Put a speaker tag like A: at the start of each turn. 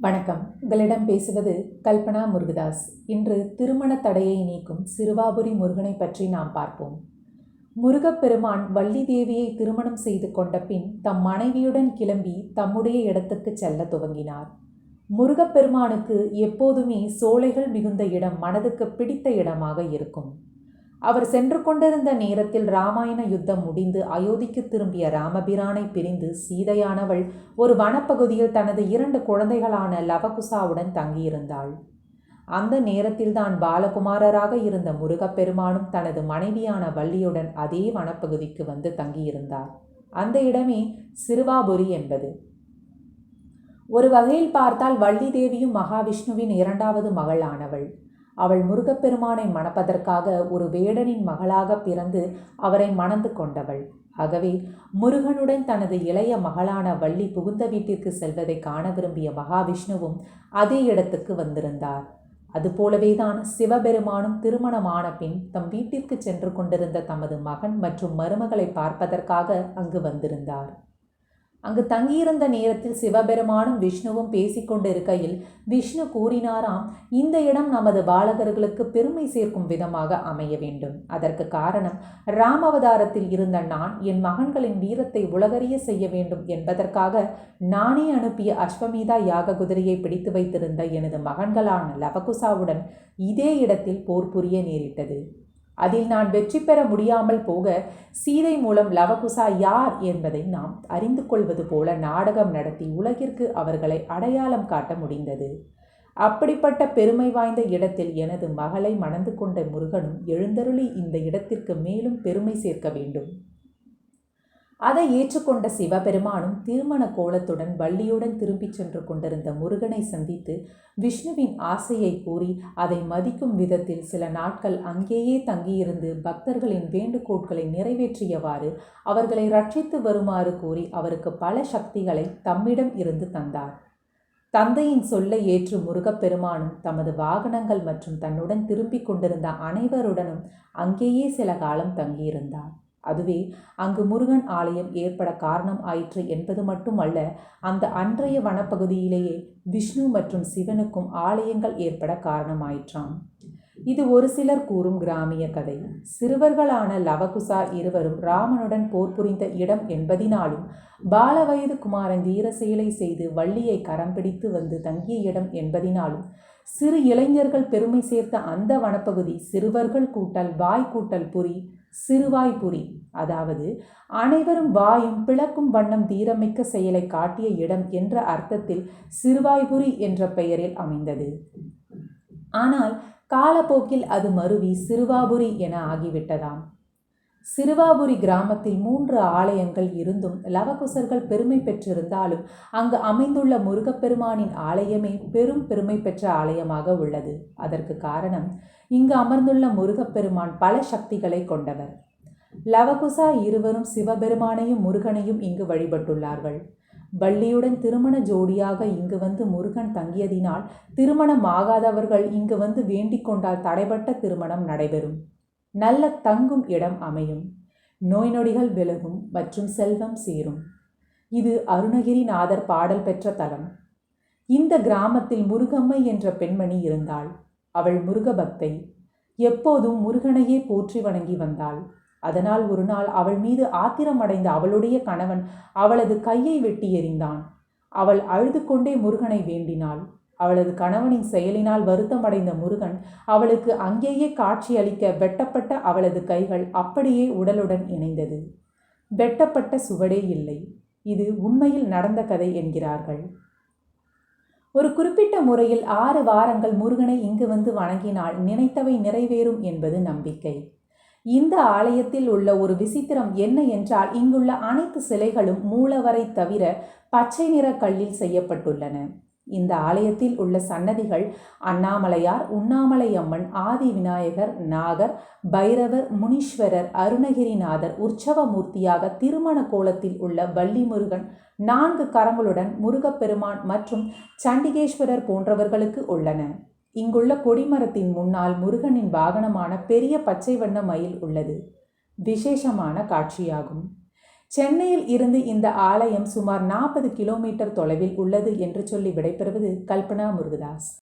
A: வணக்கம். உங்களிடம் பேசுவது கல்பனா முருகதாஸ். இன்று திருமண தடையை நீக்கும் சிறுவாபுரி முருகனை பற்றி நாம் பார்ப்போம். முருகப்பெருமான் வள்ளி தேவியை திருமணம் செய்து கொண்ட பின் தம் மனைவியுடன் கிளம்பி தம்முடைய இடத்துக்கு செல்ல துவங்கினார். முருகப்பெருமானுக்கு எப்போதுமே சோலைகள் மிகுந்த இடம் மனதுக்கு பிடித்த இடமாக இருக்கும். அவர் சென்று கொண்டிருந்த நேரத்தில் ராமாயண யுத்தம் முடிந்து அயோத்திக்கு திரும்பிய ராமபிரானை பிரிந்து சீதையானவள் ஒரு வனப்பகுதியில் தனது இரண்டு குழந்தைகளான லவகுசாவுடன் தங்கியிருந்தாள். அந்த நேரத்தில்தான் பாலகுமாரராக இருந்த முருகப்பெருமானும் தனது மனைவியான வள்ளியுடன் அதே வனப்பகுதிக்கு வந்து தங்கியிருந்தார். அந்த இடமே சிறுவாபுரி என்பது. ஒரு வகையில் பார்த்தால் வள்ளி தேவியும் மகாவிஷ்ணுவின் இரண்டாவது மகள் ஆனவள் அவள் முருகப்பெருமானை மணப்பதற்காக ஒரு வேடனின் மகளாக பிறந்து அவரை மணந்து கொண்டவள். ஆகவே முருகனுடன் தனது இளைய மகளான வள்ளி புகுந்த வீட்டிற்கு செல்வதை காண விரும்பிய மகாவிஷ்ணுவும் அதே இடத்துக்கு வந்திருந்தார். அதுபோலவேதான் சிவபெருமானும் திருமணமான பின் தம் வீட்டிற்கு சென்று கொண்டிருந்த தமது மகன் மற்றும் மருமகளை பார்ப்பதற்காக அங்கு வந்திருந்தார். அங்கு தங்கியிருந்த நேரத்தில் சிவபெருமானும் விஷ்ணுவும் பேசிக்கொண்டிருக்கையில் விஷ்ணு கூறினாராம் இந்த இடம் நமது பாலகர்களுக்கு பெருமை சேர்க்கும் விதமாக அமைய வேண்டும். அதற்கு காரணம் ராமவதாரத்தில் இருந்த நான் என் மகன்களின் வீரத்தை உலகறிய செய்ய வேண்டும் என்பதற்காக நானே அனுப்பிய அஸ்வமீதா யாக குதிரையை பிடித்து வைத்திருந்த எனது மகன்களான லவகுசாவுடன் இதே இடத்தில் போர் புரிய நேரிட்டது. அதில் நான் வெற்றி பெற முடியாமல் போக சீதை மூலம் லவகுசா யார் என்பதை நாம் அறிந்து கொள்வது போல நாடகம் நடத்தி உலகிற்கு அவர்களை அடையாளம் காட்ட முடிந்தது. அப்படிப்பட்ட பெருமை வாய்ந்த இடத்தில் எனது மகளை மணந்து கொண்ட முருகனும் எழுந்தருளி இந்த இடத்திற்கு மேலும் பெருமை சேர்க்க வேண்டும். அதை ஏற்றுக்கொண்ட சிவபெருமானும் திருமண கோலத்துடன் வள்ளியுடன் திரும்பிச் சென்று கொண்டிருந்த முருகனை சந்தித்து விஷ்ணுவின் ஆசையை கூறி அதை மதிக்கும் விதத்தில் சில நாட்கள் அங்கேயே தங்கியிருந்து பக்தர்களின் வேண்டுகோட்களை நிறைவேற்றியவாறு அவர்களை ரட்சித்து வருமாறு கூறி அவருக்கு பல சக்திகளை தம்மிடம் இருந்து தந்தார். தந்தையின் சொல்லை ஏற்று முருகப்பெருமானும் தமது வாகனங்கள் மற்றும் தன்னுடன் திரும்பிக் கொண்டிருந்த அனைவருடனும் அங்கேயே சில காலம் தங்கியிருந்தார். அதுவே அங்கு முருகன் ஆலயம் ஏற்பட காரணம் ஆயிற்று என்பது மட்டுமல்ல அந்த அன்றைய வனப்பகுதியிலேயே விஷ்ணு மற்றும் சிவனுக்கும் ஆலயங்கள் ஏற்பட காரணமாயிற்றாம் இது ஒரு சிலர் கூறும் கிராமிய கதை. சிறுவர்களான லவகுசா இருவரும் ராமனுடன் போர் புரிந்த இடம் என்பதினாலும் பாலவயது குமாரன் தீரசெயலை செய்து வள்ளியை கரம் பிடித்து வந்து தங்கிய இடம் என்பதினாலும் சிறு இளைஞர்கள் பெருமை சேர்த்த அந்த வனப்பகுதி சிறுவர்கள் கூட்டல் வாய் கூட்டல் புரி சிறுவாய்புரி அதாவது அனைவரும் வாயும் பிளக்கும் வண்ணம் தீரமிக்க செயலை காட்டிய இடம் என்ற அர்த்தத்தில் சிறுவாய்புரி என்ற பெயரில் அமைந்தது. ஆனால் காலப்போக்கில் அது மருவி சிறுவாபுரி என ஆகிவிட்டதாம். சிறுவாபுரி கிராமத்தில் மூன்று ஆலயங்கள் இருந்தும் லவகுசர்கள் பெருமை பெற்றிருந்தாலும் அங்கு அமைந்துள்ள முருகப்பெருமானின் ஆலயமே பெரும் பெருமை பெற்ற ஆலயமாக உள்ளது. அதற்கு காரணம் இங்கு அமர்ந்துள்ள முருகப்பெருமான் பல சக்திகளை கொண்டவர். லவகுசா இருவரும் சிவபெருமானையும் முருகனையும் இங்கு வழிபட்டுள்ளார்கள். வள்ளியுடன் திருமண ஜோடியாக இங்கு வந்து முருகன் தங்கியதினால் திருமணம் ஆகாதவர்கள் இங்கு வந்து வேண்டிக் கொண்டால் தடைபட்ட திருமணம் நடைபெறும். நல்ல தங்கும் இடம் அமையும். நோய் நொடிகள் விலகும் மற்றும் செல்வம் சேரும். இது அருணகிரிநாதர் பாடல் பெற்ற தலம். இந்த கிராமத்தில் முருகம்மை என்ற பெண்மணி இருந்தாள். அவள் முருகபக்தை. எப்போதும் முருகனையே போற்றி வணங்கி வந்தாள். அதனால் ஒரு நாள் அவள் மீது ஆத்திரமடைந்த அவளுடைய கணவன் அவளது கையை வெட்டி எறிந்தான். அவள் அழுது கொண்டே முருகனை வேண்டினாள். அவளது கணவனின் செயலினால் வருத்தமடைந்த முருகன் அவளுக்கு அங்கேயே காட்சியளிக்க வெட்டப்பட்ட அவளது கைகள் அப்படியே உடலுடன் இணைந்தது. வெட்டப்பட்ட சுவடே இல்லை. இது உண்மையில் நடந்த கதை என்கிறார்கள். ஒரு குறிப்பிட்ட முறையில் ஆறு வாரங்கள் முருகனை இங்கு வந்து வணங்கினால் நினைத்தவை நிறைவேறும் என்பது நம்பிக்கை. இந்த ஆலயத்தில் உள்ள ஒரு விசித்திரம் என்ன என்றால் இங்குள்ள அனைத்து சிலைகளும் மூலவரை தவிர பச்சை நிற கல்லில் செய்யப்பட்டுள்ளன. இந்த ஆலயத்தில் உள்ள சன்னதிகள் அண்ணாமலையார் உண்ணாமலையம்மன் ஆதி விநாயகர் நாகர் பைரவர் முனீஸ்வரர் அருணகிரிநாதர் உற்சவமூர்த்தியாக திருமண கோலத்தில் உள்ள வள்ளி முருகன் நான்கு கரங்களுடன் முருகப்பெருமான் மற்றும் சண்டிகேஸ்வரர் போன்றவர்களுக்கு உள்ளன. இங்குள்ள கொடிமரத்தின் முன்னால் முருகனின் வாகனமான பெரிய பச்சை வண்ண மயில் உள்ளது. விசேஷமான காட்சியாகும். சென்னையில் இருந்து இந்த ஆலயம் சுமார் நாற்பது கிலோமீட்டர் தொலைவில் உள்ளது என்று சொல்லி விடைபெறுவது கல்பனா முருகதாஸ்.